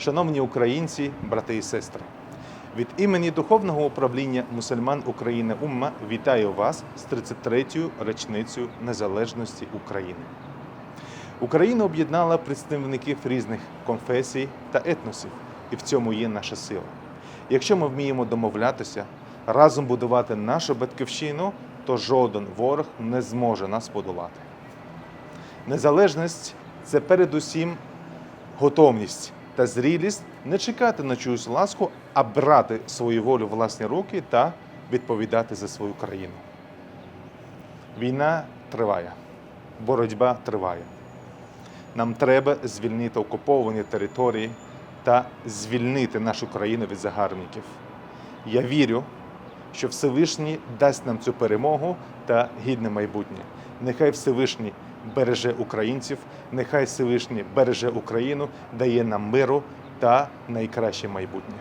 Шановні українці, брати і сестри, від імені Духовного управління мусульман України Умма вітаю вас з 33-ю річницею незалежності України. Україна об'єднала представників різних конфесій та етносів, і в цьому є наша сила. Якщо ми вміємо домовлятися, разом будувати нашу батьківщину, то жоден ворог не зможе нас подолати. Незалежність це передусім готовність та зрілість не чекати на чиюсь ласку, а брати свою волю в власні руки та відповідати за свою країну. Війна триває, боротьба триває. Нам треба звільнити окуповані території та звільнити нашу країну від загарбників. Я вірю, що Всевишній дасть нам цю перемогу та гідне майбутнє. Нехай Всевишній береже українців, нехай Всевишній береже Україну, дає нам миру та найкраще майбутнє.